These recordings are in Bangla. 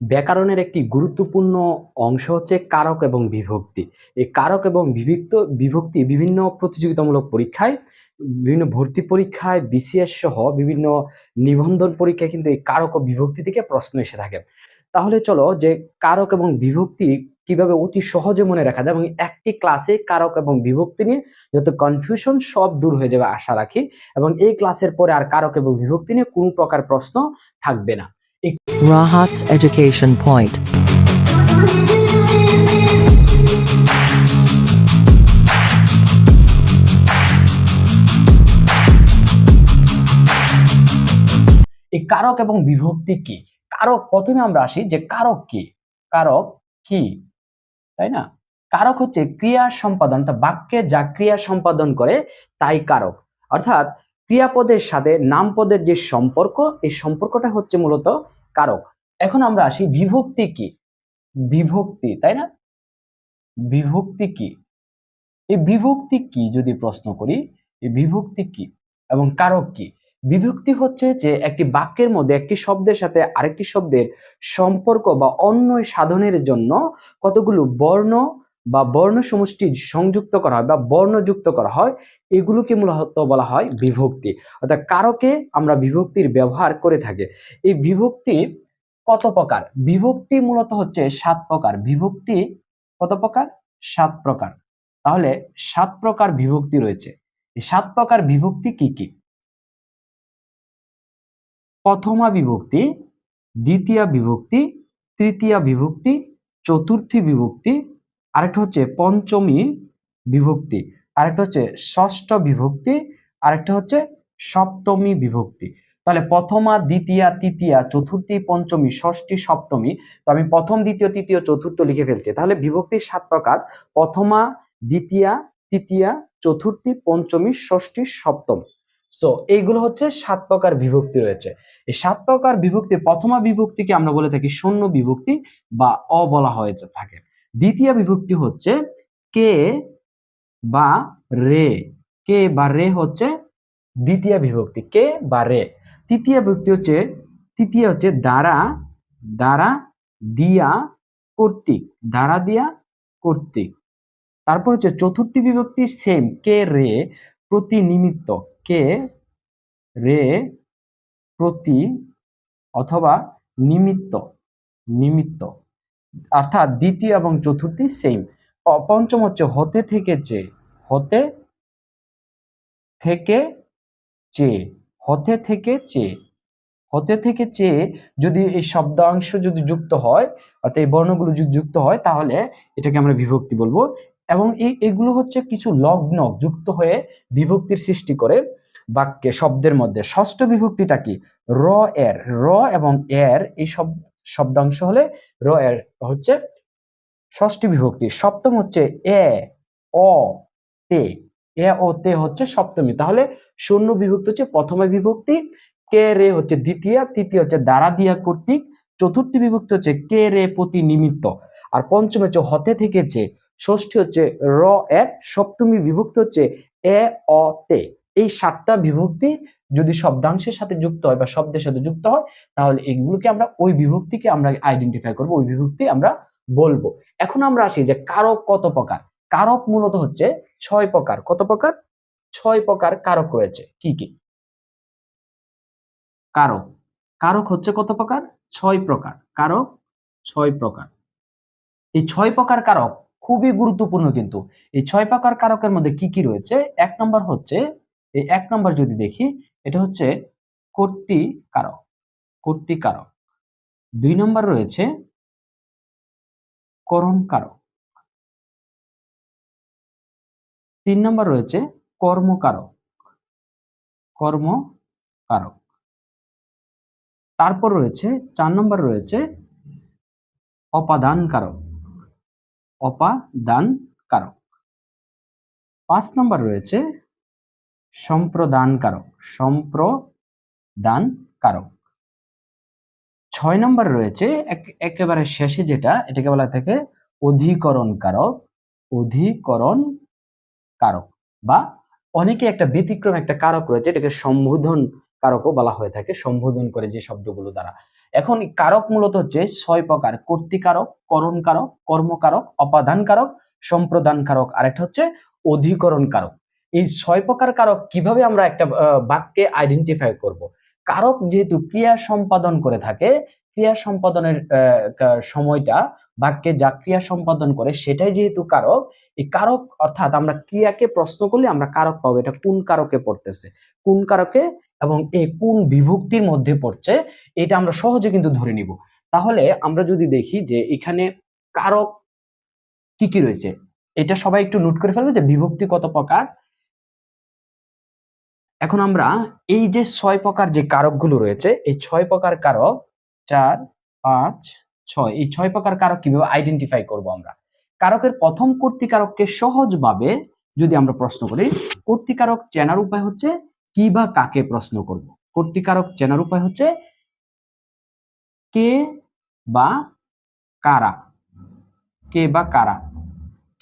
ব্যাকরণের একটি গুরুত্বপূর্ণ অংশ হচ্ছে কারক এবং বিভক্তি। এই কারক এবং বিভক্ত, বিভক্তি বিভিন্ন প্রতিযোগিতামূলক পরীক্ষায়, বিভিন্ন ভর্তি পরীক্ষায় বিসিএস সহ বিভিন্ন নিবন্ধন পরীক্ষায় কিন্তু এই কারক ও বিভক্তি থেকে প্রশ্ন এসে থাকে। তাহলে চলো যে কারক এবং বিভক্তি কীভাবে অতি সহজে মনে রাখা যায় এবং একটি ক্লাসে কারক এবং বিভক্তি নিয়ে যত কনফিউশন সব দূর হয়ে যাবে আশা রাখি। এবং এই ক্লাসের পরে আর কারক এবং বিভক্তি নিয়ে কোনো প্রকার প্রশ্ন থাকবে না। Rahat's Education Point. এই কারক এবং বিভক্তি কি? কারক প্রথমে আমরা আসি যে কারক কি? কারক কি? তাই না? কারক হচ্ছে ক্রিয়া সম্পাদন তা বাক্যে যা ক্রিয়া সম্পাদন করে, তাই কারক। অর্থাৎ ক্রিয়াপদের সাথে নামপদের যে সম্পর্ক, এই সম্পর্কটা হচ্ছে মূলত কারক। এখন আমরা আসি বিভক্তি কি? বিভক্তি, তাই না? বিভক্তি কি? এই বিভক্তি কি যদি প্রশ্ন করি, এই বিভক্তি কি এবং কারক কি? বিভক্তি হচ্ছে যে একটি বাক্যের মধ্যে একটি শব্দের সাথে আরেকটি শব্দের সম্পর্ক বা অন্য সাধনের জন্য কতগুলো বর্ণ বা বর্ণ সমষ্টি সংযুক্ত করা হয় বা বর্ণযুক্ত করা হয়, এগুলোকে মূলত বলা হয় বিভক্তি। অর্থাৎ কারকে আমরা বিভক্তির ব্যবহার করে থাকি। এই বিভক্তি কত প্রকার? বিভক্তি মূলত হচ্ছে সাত প্রকার। বিভক্তি কত প্রকার? সাত প্রকার। তাহলে সাত প্রকার বিভক্তি রয়েছে। এই সাত প্রকার বিভক্তি কি কি? প্রথমা বিভক্তি, দ্বিতীয় বিভক্তি, তৃতীয় বিভক্তি, চতুর্থী বিভক্তি আরেকটা হচ্ছে পঞ্চমী বিভক্তি, আরেকটা হচ্ছে ষষ্ঠ বিভক্তি, আরেকটা হচ্ছে সপ্তমী বিভক্তি। তাহলে প্রথমা, দ্বিতীয়া, তৃতীয়া, চতুর্থী, পঞ্চমী, ষষ্ঠী, সপ্তমী, তো আমি প্রথম, দ্বিতীয়, তৃতীয়, চতুর্থ লিখে ফেলছি। তাহলে বিভক্তির সাত প্রকার, প্রথমা, দ্বিতীয়া, তৃতীয়া, চতুর্থী, পঞ্চমী, ষষ্ঠী, সপ্তম। তো এইগুলো হচ্ছে সাত প্রকার বিভক্তি রয়েছে। এই সাত প্রকার বিভক্তি, প্রথমা বিভক্তিকে আমরা বলে থাকি শূন্য বিভক্তি বা অ বলা হয়ে থাকে। দ্বিতীয় বিভক্তি হচ্ছে কে বা রে। কে বা রে হচ্ছে দ্বিতীয় বিভক্তি, কে বা রে। তৃতীয় বিভক্তি হচ্ছে, তৃতীয় হচ্ছে দ্বারা দ্বারা দিয়া কর্তৃক, দ্বারা দিয়া কর্তৃক। তারপর হচ্ছে চতুর্থী বিভক্তি সেম কে রে প্রতিনিমিত্ত, কে রে প্রতি অথবা নিমিত্ত নিমিত্ত। অর্থাৎ দ্বিতীয় এবং চতুর্থী সেম পঞ্চম হচ্ছে হতে থেকে যে, হতে থেকে চে হতে থেকে চে হতে থেকে চেয়ে যদি এই শব্দাংশ যদি যুক্ত হয়, অর্থাৎ এই বর্ণগুলো যদি যুক্ত হয়, তাহলে এটাকে আমরা বিভক্তি বলব। এবং এই, এগুলো হচ্ছে কিছু লগ্ন যুক্ত হয়ে বিভক্তির সৃষ্টি করে বাক্যে, শব্দের মধ্যে। ষষ্ঠ বিভক্তিটা কি? র, এর। র এবং এর, এই সব শব্দাংশ হলে র এর হচ্ছে ষষ্ঠী বিভক্তি। সপ্তম হচ্ছে এ, অ, তে। এ, ও, তে হচ্ছে সপ্তমী। তাহলে শূন্য বিভক্তি হচ্ছে প্রথমে বিভক্তি, কে, রে হচ্ছে দ্বিতীয়, তৃতীয় হচ্ছে দ্বারা দিয়া কর্তৃক। চতুর্থী বিভক্তি হচ্ছে কে, রে প্রতি নিমিত্ত আর পঞ্চম হচ্ছে হতে থেকেছে। ষষ্ঠী হচ্ছে র এক সপ্তমী বিভক্তি হচ্ছে এ, অ, তে। এই সাতটা বিভক্তি যদি শব্দাংশের সাথে যুক্ত হয় বা শব্দের সাথে যুক্ত হয়, তাহলে এগুলোকে আমরা ওই বিভক্তিকে আমরা আইডেন্টিফাই করব, ওই বিভক্তি আমরা বলব। এখন আমরা আসি যে কারক কত প্রকার? কারক মূলত হচ্ছে ছয় প্রকার। কত প্রকার? ছয় প্রকার কারক রয়েছে। কি কি? কারক। কারক হচ্ছে কত প্রকার? ছয় প্রকার। কারক ছয় প্রকার। এই ছয় প্রকার কারক খুবই গুরুত্বপূর্ণ কিন্তু। এই ছয় প্রকার কারকের মধ্যে কি কি রয়েছে? এক নম্বর হচ্ছে এই এক নম্বর যদি দেখি, এটা হচ্ছে কর্তৃকারক কর্তৃকারক। দুই নম্বর রয়েছে করণ কারক তিন নম্বর রয়েছে কর্মকারক কর্মকারক। তারপর রয়েছে, চার নম্বর রয়েছে অপাদান কারক অপাদান কারক পাঁচ নম্বর রয়েছে সম্প্রদান কারক সম্প্রদান কারক ছয় নম্বর রয়েছে একেবারে শেষে যেটা, এটাকে বলা থাকে অধিকরণ কারক অধিকরণ কারক বা অনেকে একটা ব্যতিক্রম একটা কারক রয়েছে, এটাকে সম্বোধন কারকও বলা হয়ে থাকে, সম্বোধন করে যে শব্দগুলো দ্বারা। এখন কারক মূলত হচ্ছে ছয় প্রকার, কর্তিকারক করণ কারক কর্মকারক অপাদান কারক সম্প্রদান কারক আরেকটা হচ্ছে অধিকরণ কারক এই ছয় প্রকার কারক কীভাবে আমরা একটা বাক্যে আইডেন্টিফাই করব? কারক যেহেতু ক্রিয়া সম্পাদন করে থাকে, ক্রিয়া সম্পাদনের সময়টা বাক্যে যা ক্রিয়া সম্পাদন করে সেটাই যেহেতু কারক, এই কারক অর্থাৎ আমরা ক্রিয়াকে প্রশ্ন করলে আমরা কারক পাবো। এটা কোন কারকে পড়তেছে? কোন কারকে এবং এই কোন বিভক্তির মধ্যে পড়ছে? এটা আমরা সহজে কিন্তু ধরে নিব। তাহলে আমরা যদি দেখি যে এখানে কারক কি কি রয়েছে? এটা সবাই একটু নোট করে ফেলবে যে বিভক্তি কত প্রকার? এখন আমরা এই যে ছয় প্রকার যে কারকগুলো রয়েছে, এই ছয় প্রকার কারক চার, পাঁচ, ছয়, এই ছয় প্রকার কারক কীভাবে আইডেন্টিফাই করব আমরা? কারকের প্রথম কর্তিকারককে সহজভাবে যদি আমরা প্রশ্ন করি কর্তিকারক চেনার উপায় হচ্ছে কি বা কাকে প্রশ্ন করব? কর্তিকারক চেনার উপায় হচ্ছে কে বা কারা? কে বা কারা?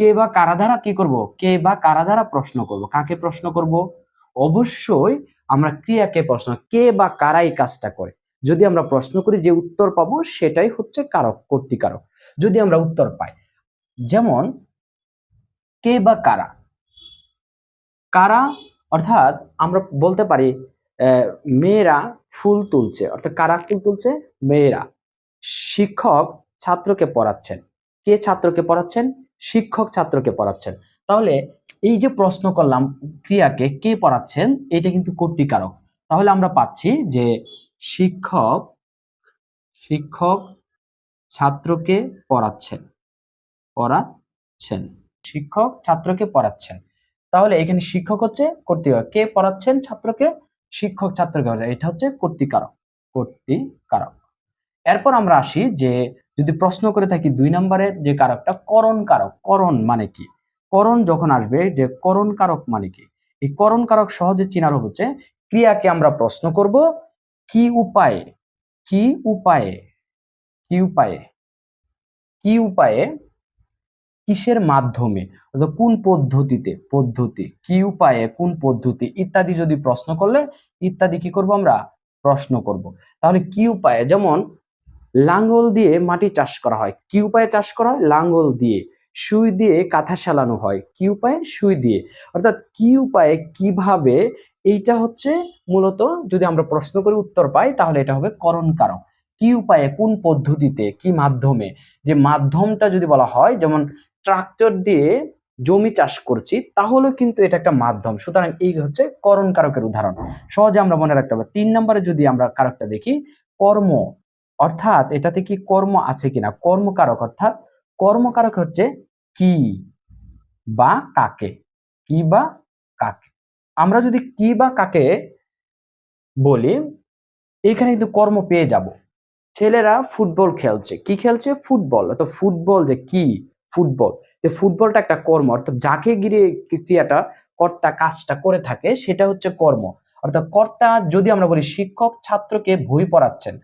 কে বা কারা দ্বারা কি করব? কে বা কারা দ্বারা প্রশ্ন করব? কাকে প্রশ্ন করব? অবশ্যই আমরা ক্রিয়াকে প্রশ্ন, কে বা কারা এই কাজটা করে? যদি আমরা প্রশ্ন করি যে উত্তর পাবো, সেটাই হচ্ছে কারক, কর্তিকারক। যদি আমরা উত্তর পাই, যেমন, কে বা কারা? কারা অর্থাৎ আমরা বলতে পারি মেয়েরা ফুল তুলছে, অর্থাৎ কারা ফুল তুলছে? মেয়েরা। শিক্ষক ছাত্রকে পড়াচ্ছেন। কে ছাত্রকে পড়াচ্ছেন? শিক্ষক ছাত্রকে পড়াচ্ছেন। তাহলে এই যে প্রশ্ন করলাম ক্রিয়াকে কে পড়াচ্ছেন, এটা কিন্তু কর্তিকারক। তাহলে আমরা পাচ্ছি যে শিক্ষক শিক্ষক ছাত্রকে পড়াচ্ছেন পড়াচ্ছেন। শিক্ষক ছাত্রকে পড়াচ্ছেন। তাহলে এখানে শিক্ষক হচ্ছে কর্তৃকারক। কে পড়াচ্ছেন ছাত্রকে? শিক্ষক ছাত্রকে এটা হচ্ছে কর্তিকারক কর্তিকারক। এরপর আমরা আসি যে যদি প্রশ্ন করে থাকি দুই নম্বরের যে কারকটা করণ কারক করণ মানে কি? করণ যখন আসবে যে করণ কারক মানে কি? এই করণ কারক সহজে চিনার হচ্ছে ক্রিয়াকে আমরা প্রশ্ন করব, কি উপায়ে কি উপায়ে কি উপায়ে কি উপায়ে কিসের মাধ্যমে, অর্থাৎ কোন পদ্ধতিতে, পদ্ধতি, কি উপায়ে, কোন পদ্ধতি ইত্যাদি যদি প্রশ্ন করলে, ইত্যাদি কি করব আমরা? প্রশ্ন করব। তাহলে কি উপায়ে? যেমন, লাঙ্গল দিয়ে মাটি চাষ করা হয়। কি উপায়ে চাষ করা হয়? লাঙ্গল দিয়ে। সুই দিয়ে কাঁথা সালানো হয়। কি উপায়ে? সুই দিয়ে। অর্থাৎ কি উপায়ে? কীভাবে? এইটা হচ্ছে মূলত যদি আমরা প্রশ্ন করে উত্তর পাই, তাহলে এটা হবে করণ কারক। কি উপায়ে? কোন পদ্ধতিতে? কি মাধ্যমে? যে মাধ্যমটা যদি বলা হয়, যেমন ট্রাক্টর দিয়ে জমি চাষ করছি, তাহলে কিন্তু এটা একটা মাধ্যম। সুতরাং এই হচ্ছে করণ কারকের উদাহরণ। সহজে আমরা মনে রাখতে পারি তিন নম্বরে যদি আমরা কারকটা দেখি, কর্ম। অর্থাৎ এটাতে কি কর্ম আছে কিনা? কর্মকারক, অর্থাৎ কর্মকারক হচ্ছে কি বা কাকে? কি বা কাকে? আমরা যদি কি বা কাকে বলি এখানে কিন্তু কর্ম পেয়ে যাব। ছেলেরা ফুটবল খেলছে। কি খেলছে? ফুটবল। তো ফুটবল যে কি? ফুটবল। যে ফুটবলটা একটা কর্ম। অর্থাৎ যাকে গিরে ক্রিয়াটা, কর্তা কাজটা করে থাকে, সেটা হচ্ছে কর্ম। অর্থাৎ কর্তা যদি আমরা বলি শিক্ষক, ছাত্রকে বই পড়াচ্ছেন।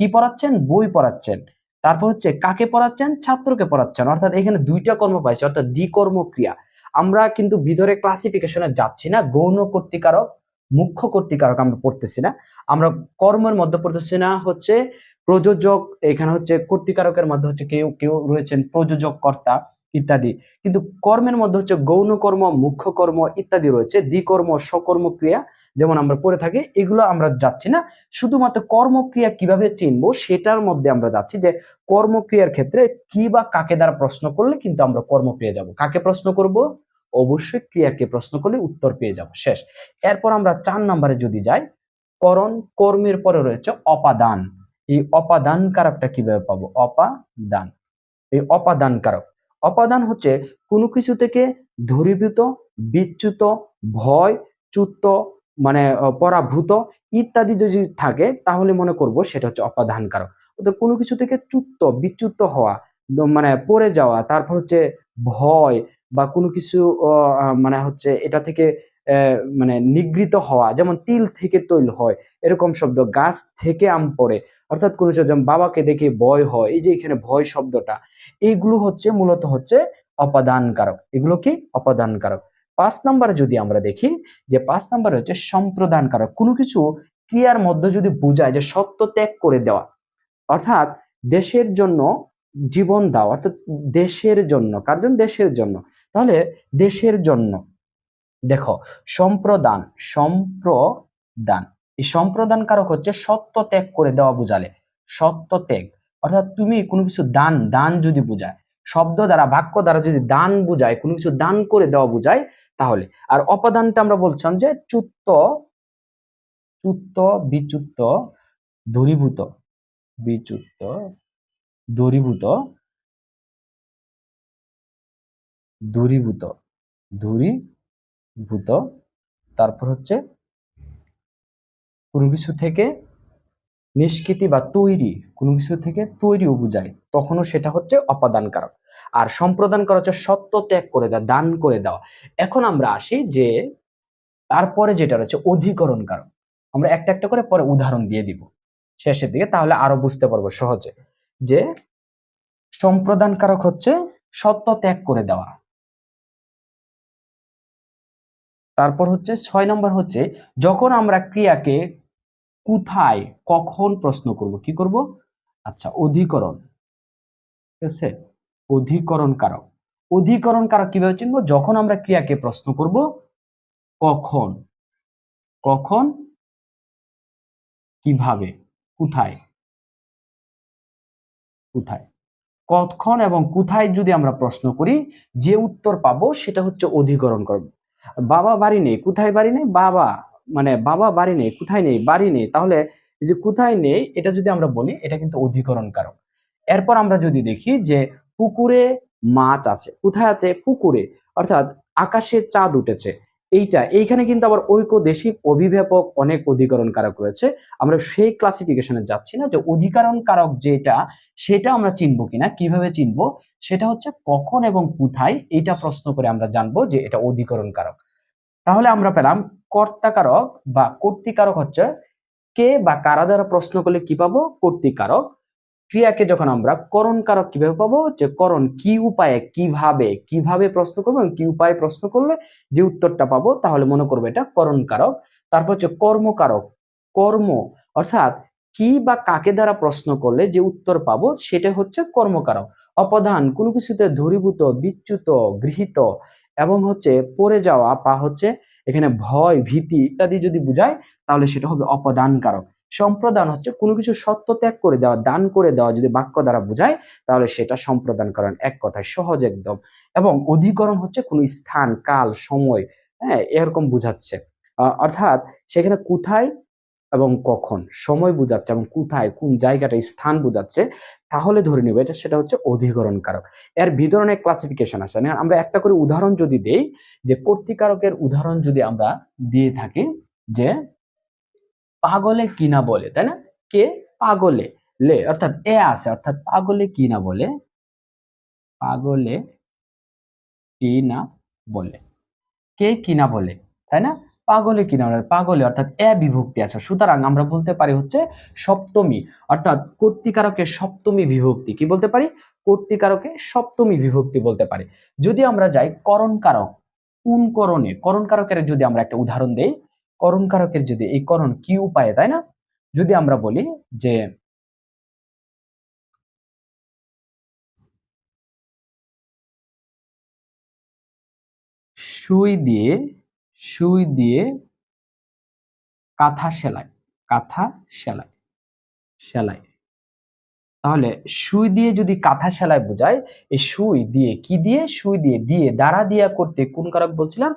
কি পড়াচ্ছেন? বই পড়াচ্ছেন। তারপর হচ্ছে কাকে পড়াচ্ছেন? ছাত্রকে পড়াচ্ছেন। অর্থাৎ এখানে দুইটা কর্ম পাইছে, অর্থাৎ দ্বিকর্ম ক্রিয়া আমরা কিন্তু ভিতরে ক্লাসিফিকেশনে যাচ্ছি না, গৌণ কর্তিকারক, মুখ্য কর্তিকারক আমরা পড়তেছি না। আমরা কর্মের মধ্যে পড়তেছি না, হচ্ছে প্রযোজক, এখানে হচ্ছে কর্তিকারকের মধ্যে হচ্ছে কেউ কেউ রয়েছেন প্রযোজক কর্তা ইত্যাদি। কিন্তু কর্মের মধ্যে হচ্ছে গৌণ কর্ম মুখ্য কর্ম ইত্যাদি রয়েছে, দ্বিকর্ম সকর্ম ক্রিয়া যেমন আমরা পড়ে থাকি, এগুলো আমরা যাচ্ছি না। শুধুমাত্র কর্মক্রিয়া কীভাবে চিনবো সেটার মধ্যে আমরা যাচ্ছি যে কর্মক্রিয়ার ক্ষেত্রে কি বা কাকে দ্বারা প্রশ্ন করলে কিন্তু আমরা কর্ম পেয়ে যাব। কাকে প্রশ্ন করব? অবশ্যই ক্রিয়াকে প্রশ্ন করলে উত্তর পেয়ে যাব। শেষ। এরপর আমরা চার নম্বরে যদি যাই, করণ কর্মের পরে রয়েছে অপাদান। এই অপাদান কারকটা কীভাবে পাবো? অপাদান। এই অপাদান কারক। অপাদান হচ্ছে কোনো কিছু থেকে ধূরীভূত, বিচ্যুত, ভয়, চ্যুত মানে পরাভূত ইত্যাদি যদি থাকে, তাহলে মনে করব সেটা হচ্ছে অপাদান কারক অর্থাৎ কোনো কিছু থেকে চ্যুত, বিচ্যুত হওয়া মানে পড়ে যাওয়া, তারপর হচ্ছে ভয় বা কোনো কিছু মানে হচ্ছে এটা থেকে মানে নিগৃহীত হওয়া, যেমন তিল থেকে তৈল হয়, এরকম শব্দ, গাছ থেকে আম পড়ে অর্থাৎ কোনো যেমন বাবাকে দেখে ভয় হয়, এই যে এখানে ভয় শব্দটা, এইগুলো হচ্ছে মূলত হচ্ছে অপাদান কারক এগুলো কি? অপাদান কারক পাঁচ নম্বরে যদি আমরা দেখি যে পাঁচ নম্বরে হচ্ছে সম্প্রদান কারক কোনো কিছু ক্রিয়ার মধ্যে যদি বোঝায় যে সত্য ত্যাগ করে দেওয়া, অর্থাৎ দেশের জন্য জীবন দাও, অর্থাৎ দেশের জন্য, কার জন্য? দেশের জন্য। তাহলে দেশের জন্য, দেখো, সম্প্রদান সম্প্রদান। এই সম্প্রদান কারক হচ্ছে সত্য ত্যাগ করে দেওয়া বুঝালে। সত্য ত্যাগ। অর্থাৎ তুমি কোনো কিছু দান দান যদি বুঝায়, শব্দ দ্বারা, বাক্য দ্বারা যদি দান বুঝায়, কোনো কিছু দান করে দেওয়া বুঝায়, তাহলে, আর অপদানটা আমরা বলছিলাম যে চুত্ত চুত্ত, বিচুত্ত দূরীভূত বিচুত্ত দূরীভূত দূরীভূত দূরীভূত তারপর হচ্ছে কোনো কিছু থেকে নিষ্কৃতি বা তৈরি কোনো কিছু থেকে তৈরিও বুঝায়। তখনও সেটা হচ্ছে অপাদান কারক আর সম্প্রদান করা হচ্ছে সত্য ত্যাগ করে দেওয়া, দান করে দেওয়া। এখন আমরা আসি যে তারপরে যেটা রয়েছে অধিকরণ কারক আমরা একটা একটা করে পরে উদাহরণ দিয়ে দিব। শেষের দিকে তাহলে আরও বুঝতে পারব সহজে যে সম্প্রদান কারক হচ্ছে সত্য ত্যাগ করে দেওয়া। তারপর হচ্ছে ছয় নম্বর হচ্ছে, যখন আমরা ক্রিয়াকে কোথায়, কখন প্রশ্ন করব, কি করব? আচ্ছা অধিকরণ। ঠিক আছে? অধিকরণ কারক। অধিকরণ কারক কীভাবে চিনবো? যখন আমরা ক্রিয়াকে প্রশ্ন করব, কখন? কখন? কীভাবে? কোথায়? কোথায়? কখন এবং কোথায় যদি আমরা প্রশ্ন করি, যে উত্তর পাবো সেটা হচ্ছে অধিকরণ করব বাবা বাড়ি নেই, কোথায় বাড়ি নেই? বাবা মানে বাবা বাড়ি নেই, কোথায় নেই? বাড়ি নেই। তাহলে যে কোথায় নেই, এটা যদি আমরা বলি, এটা কিন্তু অধিকরণ কারক এরপর আমরা যদি দেখি যে পুকুরে মাছ আছে। কোথায় আছে? পুকুরে। অর্থাৎ আকাশে চাঁদ উঠেছে। এইটা, এইখানে কিন্তু আবার ঐকদেশিক অভিভাবক অনেক অধিকরণ কারক রয়েছে। আমরা সেই ক্লাসিফিকেশনে যাচ্ছি না যে অধিকরণ কারক যেটা, সেটা আমরা চিনবো কিনা, কীভাবে চিনবো? সেটা হচ্ছে কখন এবং কোথায় এটা প্রশ্ন করে আমরা জানব যে এটা অধিকরণ কারক তাহলে আমরা পেলাম কর্তাকারক বা কর্তৃকারক হচ্ছে কে বা কারা দ্বারা প্রশ্ন করলে কি পাবো? কর্তৃকারক। ক্রিয়াকে যখন আমরা করণ কারক কীভাবে পাবো? যে করণ কি উপায়ে কীভাবে কীভাবে প্রশ্ন করব এবং কি উপায়ে প্রশ্ন করলে যে উত্তরটা পাবো, তাহলে মনে করব এটা করণ কারক তারপর হচ্ছে কর্মকারক। কর্ম অর্থাৎ কি বা কাকে দ্বারা প্রশ্ন করলে যে উত্তর পাবো, সেটা হচ্ছে কর্মকারক। অপদান কোনো কিছুতে ধূরীভূত, বিচ্যুত, গৃহীত এবং হচ্ছে পড়ে যাওয়া বা হচ্ছে এখানে ভয়, ভীতি ইত্যাদি যদি বুঝায়, তাহলে সেটা হবে অপদান কারক সম্প্রদান হচ্ছে কোনো কিছু সত্য ত্যাগ করে দেওয়া, দান করে দেওয়া যদি বাক্য দ্বারা বোঝায়, তাহলে সেটা সম্প্রদান করেন এক কথায় সহজ একদম। এবং অধিকরণ হচ্ছে কোনো স্থান, কাল, সময় হ্যাঁ এরকম বুঝাচ্ছে। অর্থাৎ সেখানে কোথায় এবং কখন সময় বোঝাচ্ছে এবং কোথায়, কোন জায়গাটা, স্থান বোঝাচ্ছে, তাহলে ধরে নেবে এটা, সেটা হচ্ছে অধিকরণ কারক এর ভিতরে অনেক ক্লাসিফিকেশন আছে। না আমরা একটা করে উদাহরণ যদি দেই, যে কর্তৃকারকের উদাহরণ যদি আমরা দিয়ে থাকি, যে পাগলে কিনা বলে, তাই না? কে? পাগলে লে, অর্থাৎ এ আছে, অর্থাৎ পাগলে কি না বলে, পাগলে কি না বলে। কে কিনা বলে, তাই না? পাগলে কিনা বলে, পাগলে, অর্থাৎ এ বিভক্তি আছে। সুতরাং আমরা বলতে পারি হচ্ছে সপ্তমী, অর্থাৎ কর্তিকারকের সপ্তমী বিভক্তি, কি বলতে পারি? কর্তিকারকে সপ্তমী বিভক্তি বলতে পারি। যদি আমরা যাই করণকারক কোন করণে করণ কারকের যদি আমরা একটা উদাহরণ দেই করণ কারকের যদি এই করণ কি উপায়ে, তাই না? যদি আমরা বলি যে সুই দিয়ে সুই দিয়ে কাঁথা সেলাই কাঁথা সেলাই সেলাই। তাহলে সুই দিয়ে যদি কাঁথা সেলাই বোঝায়, এই সুই দিয়ে কি দিয়ে? সুই দিয়ে দিয়ে, দ্বারা দিয়া করতে কোন কারক বলছিলাম?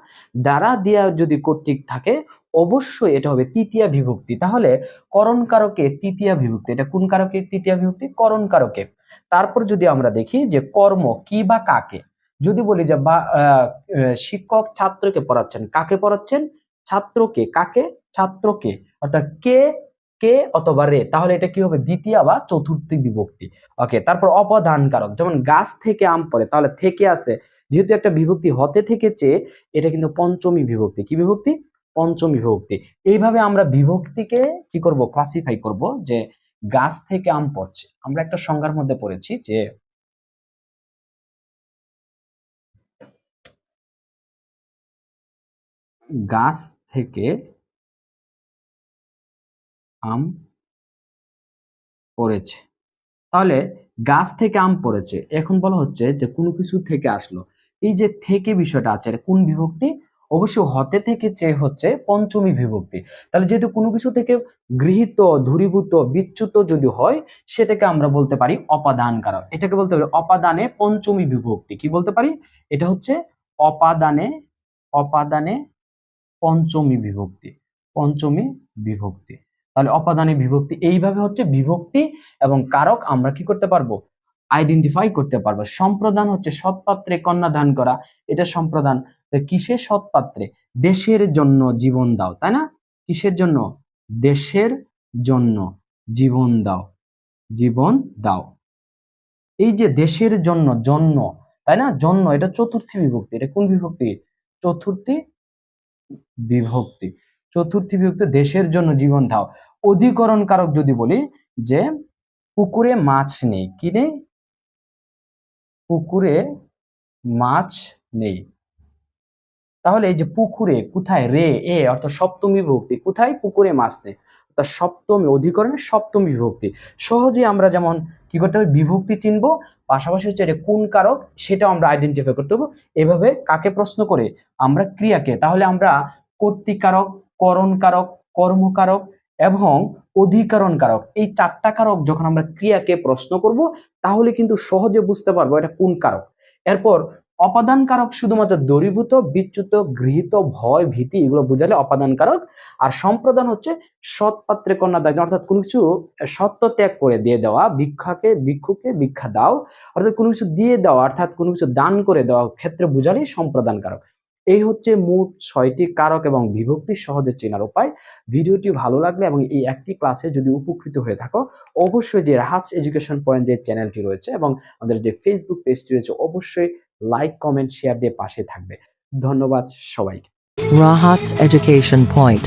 দ্বারা দিয়া যদি কর্তৃক থাকে অবশ্যই এটা হবে তৃতীয় বিভক্তি। তাহলে করণ কারকে তৃতীয় বিভক্তি? এটা কোন কারকে তৃতীয় বিভক্তি? করণ কারকে। তারপর যদি আমরা দেখি যে কর্ম কি বা কাকে? যদি বলি যে বা শিক্ষক ছাত্রকে পড়াচ্ছেন, কাকে পড়াচ্ছেন? ছাত্রকে। কাকে? ছাত্রকে। অর্থাৎ কে কে অথবা রে। তাহলে এটা কি হবে? দ্বিতীয় বা চতুর্থী বিভক্তি। ওকে, তারপর অপদান কারক যেমন গাছ থেকে আম পড়ে, তাহলে থেকে আছে। যেহেতু একটা বিভক্তি হতে থেকেছে, এটা কিন্তু পঞ্চমী বিভক্তি। কি বিভক্তি? পঞ্চমী বিভক্তি। এইভাবে আমরা বিভক্তিকে কি করব? ক্লাসিফাই করব যে গাছ থেকে আম পড়ছে। আমরা একটা সংজ্ঞার মধ্যে পড়েছি যে গাছ থেকে আম পড়েছে। তাহলে গাছ থেকে আম পড়েছে। এখন বলা হচ্ছে যে কোনো কিছু থেকে আসলো। এই যে থেকে বিষয়টা আছে, এটা কোন বিভক্তি? অবশ্যই হতে থেকে চেয়ে হচ্ছে পঞ্চমী বিভক্তি। তাহলে যেহেতু কোনো কিছু থেকে গৃহীত, ধূরীভূত, বিচ্যুত যদি হয়, সেটাকে আমরা বলতে পারি অপাদান কারক এটাকে বলতে পারি অপাদানে পঞ্চমী বিভক্তি। কি বলতে পারি? এটা হচ্ছে অপাদানে অপাদানে পঞ্চমী বিভক্তি। পঞ্চমী বিভক্তি। তাহলে অপাদানে বিভক্তি এইভাবে হচ্ছে বিভক্তি এবং কারক আমরা কি করতে পারব? আইডেন্টিফাই করতে পারব। সম্প্রদান হচ্ছে সৎপাত্রে কন্যা দান করা। এটা সম্প্রদান কিসের সৎপাত্রে দেশের জন্য জীবন দাও, তাই না? কিসের জন্য? দেশের জন্য জীবন দাও জীবন দাও। এই যে দেশের জন্য জন্য, তাই না? জন্য, এটা চতুর্থী বিভক্তি। এটা কোন বিভক্তি? চতুর্থী বিভক্তি। চতুর্থী বিভক্তি, দেশের জন্য জীবন দাও। অধিকরণ কারক যদি বলি যে, পুকুরে মাছ নেই। কি নেই? পুকুরে মাছ নেই। তাহলে এই যে পুকুরে কোথায় রে, এ, অর্থাৎ সপ্তমী বিভক্তি কোথায় পুকুরে মাছ নেই? অর্থাৎ সপ্তমী অধিকরণের সপ্তমী বিভক্তি সহজে আমরা যেমন কি করতে হবে? বিভক্তি চিনবো, পাশাপাশি হচ্ছে এটা কোন কারক সেটাও আমরা আইডেন্টিফাই করতে হবে। এভাবে কাকে প্রশ্ন করে? আমরা ক্রিয়াকে। তাহলে আমরা কর্তৃকারক করণ কারক কর্মকারক এবং অধিকরণ কারক, এই চারটা কারক যখন আমরা ক্রিয়াকে প্রশ্ন করব, তাহলে কিন্তু সহজে বুঝতে পারব এটা কোন কারক। এরপর অপাদান কারক শুধুমাত্র দরিভূত বিচ্যুত, গৃহীত, ভয়, ভীতি, এগুলো বোঝালে অপাদান কারক আর সম্প্রদান হচ্ছে সৎ পাত্রে কন্যা দান অর্থাৎ কোনো কিছু সত্য ত্যাগ করে দিয়ে দেওয়া, ভিক্ষাকে, ভিক্ষুকে ভিক্ষা দাও, অর্থাৎ কোনো কিছু দিয়ে দেওয়া, অর্থাৎ কোনো কিছু দান করে দেওয়া ক্ষেত্রে বোঝালেই সম্প্রদান কারক এই হচ্ছে মোট ছয়টি কারক এবং বিভক্তি সহজে চেনার উপায়। ভিডিওটি ভালো লাগলে এবং এই একটি ক্লাসে যদি উপকৃত হয়ে থাকো, অবশ্যই যে রাহাজ এডুকেশন পয়েন্ট যে চ্যানেলটি রয়েছে এবং আমাদের যে ফেসবুক পেজটি রয়েছে, অবশ্যই লাইক কমেন্ট শেয়ার দিয়ে পাশে থাকবে। ধন্যবাদ সবাইকে। রাহাটস এডুকেশন পয়েন্ট